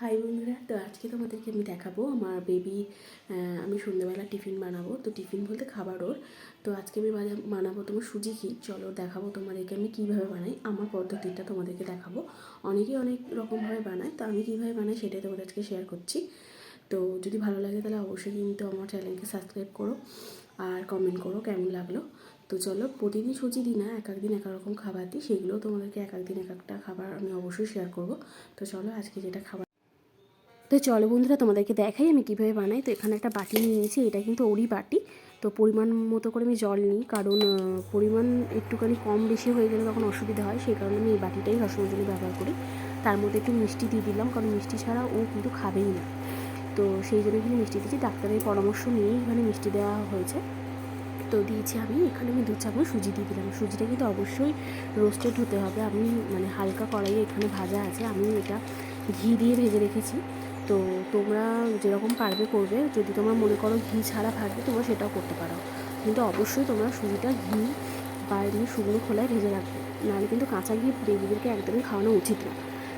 High বন্ধুরা, তো আজকে তোমাদেরকে আমি দেখাবো আমার বেবি আমি সন্ধ্যেবেলা টিফিন বানাবো। তো টিফিন বলতে খাবার ওর। তো আজকে আমি বানাবো তোমার সুজি কি চলো দেখাবো তোমাদেরকে আমি কীভাবে বানাই, আমার পদ্ধতিটা তোমাদেরকে দেখাবো। অনেকেই অনেক রকমভাবে বানায়, তো আমি কীভাবে বানাই সেটাই তোমাদের আজকে শেয়ার করছি। তো যদি ভালো লাগে তাহলে অবশ্যই কিন্তু আমার চ্যানেলকে সাবস্ক্রাইব করো আর কমেন্ট করো কেমন লাগল। তো চলো, প্রতিদিন সুজি দিই না এক একদিন এক রকম খাবার দিই, সেগুলোও তোমাদেরকে এক একদিন এক একটা খাবার আমি অবশ্যই শেয়ার করব। তো চলো আজকে যেটা খাবার তো চলো বন্ধুরা, তোমাদেরকে দেখাই আমি কীভাবে বানাই। তো এখানে একটা বাটি নিয়ে নিয়েছি, এটা কিন্তু ওরই বাটি। তো পরিমাণ মতো করে আমি জল নিই, কারণ পরিমাণ একটুখানি কম বেশি হয়ে গেলে তখন অসুবিধা হয়, সেই কারণে আমি এই বাটিটাই সবসময় জন্য ব্যবহার করি। তার মধ্যে একটু মিষ্টি দিয়ে দিলাম, কারণ মিষ্টি ছাড়া ও কিন্তু খাবেই না। তো সেই জন্য এখানে মিষ্টি দিচ্ছি ডাক্তারের পরামর্শ নিয়েই এখানে মিষ্টি দেওয়া হয়েছে। তো দিয়েছি আমি, এখানে আমি দু চামচ সুজি দিয়ে দিলাম। সুজিটা কিন্তু অবশ্যই রোস্টেড হতে হবে। আমি মানে হালকা কড়াইয়ে এখানে ভাজা আছে, আমি এটা ঘি দিয়ে ভেজে রেখেছি। তো তোমরা যেরকম পারবে করবে। যদি তোমরা মনে করো ঘি ছাড়া ভাজবে তোমরা সেটাও করতে পারো। কিন্তু অবশ্যই তোমরা সুজিটা, ঘি বা এমনি শুকনো খোলায় ভেজে রাখবে। নাহলে কিন্তু কাঁচা ঘি বেবিদেরকে একদমই খাওয়ানো উচিত না।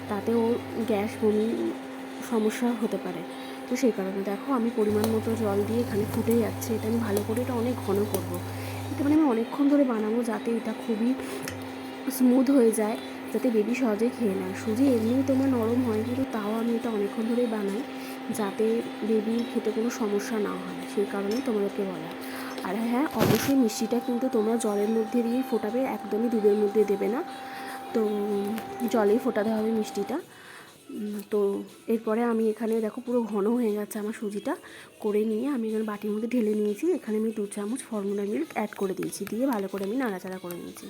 তাতে ওর গ্যাস বমি সমস্যা হতে পারে। তো সেই কারণে দেখো, আমি পরিমাণ মতো জল দিয়ে এখানে ফুটে যাচ্ছে। এটা আমি ভালো করে এটা অনেক ঘন করব। এটা মানে আমি অনেকক্ষণ ধরে বানাবো যাতে এটা খুবই স্মুথ হয়ে যায়। যাতে বেবি সহজে খেয়ে নেয়। সুজি এমনিই তোমার নরম হয়, কিন্তু তাও আমি এটা অনেকক্ষণ ধরেই বানাই, যাতে বেবি খেতে কোনো সমস্যা না হয়। সেই কারণে তোমাদেরকে বলা। আর হ্যাঁ অবশ্যই মিষ্টিটা কিন্তু তোমরা জলের মধ্যে দিয়েই ফোটাবে, একদমই দুধের মধ্যে দেবে না। তো জলেই ফোটাতে হবে মিষ্টিটা। তো এরপরে আমি এখানে দেখো পুরো ঘন হয়ে গেছে আমার সুজিটা। করে নিয়ে আমি এখানে বাটির মধ্যে ঢেলে নিয়েছি। এখানে আমি দু চামচ ফর্মুলা মিল্ক অ্যাড করে দিয়েছি। দিয়ে ভালো করে আমি নাড়াচাড়া করে নিয়েছি।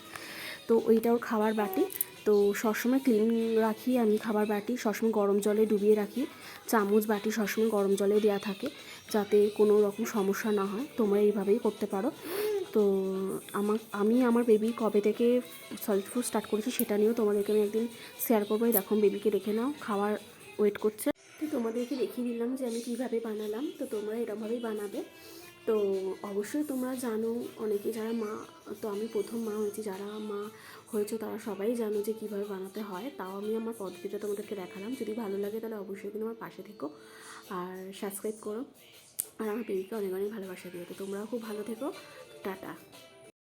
তো ওইটা ওর খাবার বাটি। তো সবসময় ক্লিন রাখি আমি খাবার বাটি, সবসময় গরম জলে ডুবিয়ে রাখি। চামচ বাটি সবসময় গরম জলে দেওয়া থাকে যাতে কোনো রকম সমস্যা না হয়। তোমরা এইভাবেই করতে পারো। তো আমার আমি আমার বেবি কবে থেকে সলিড ফুড স্টার্ট করেছি সেটা নিয়েও তোমাদেরকে আমি একদিন শেয়ার করব। দেখো বেবিকে দেখে নাও খাবার ওয়েট করছে। তো তোমাদেরকে দেখিয়ে দিলাম যে আমি কীভাবে বানালাম। তো তোমরা এরকমভাবেই বানাবে। তো অবশ্যই তোমরা জানো, অনেকে যারা মা, তো আমি প্রথম মা হয়েছি, যারা মা হয়েছ তারা সবাই জানো যে কীভাবে বানাতে হয়। তাও আমি আমার পদ্ধতিটা তোমাদেরকে দেখালাম। যদি ভালো লাগে তাহলে অবশ্যই কিন্তু আমার পাশে থেকো আর সাবস্ক্রাইব করো। আর আমার বেবিকে অনেক অনেক ভালোবাসা দিও। তো তোমরাও খুব ভালো থেকো। টাটা।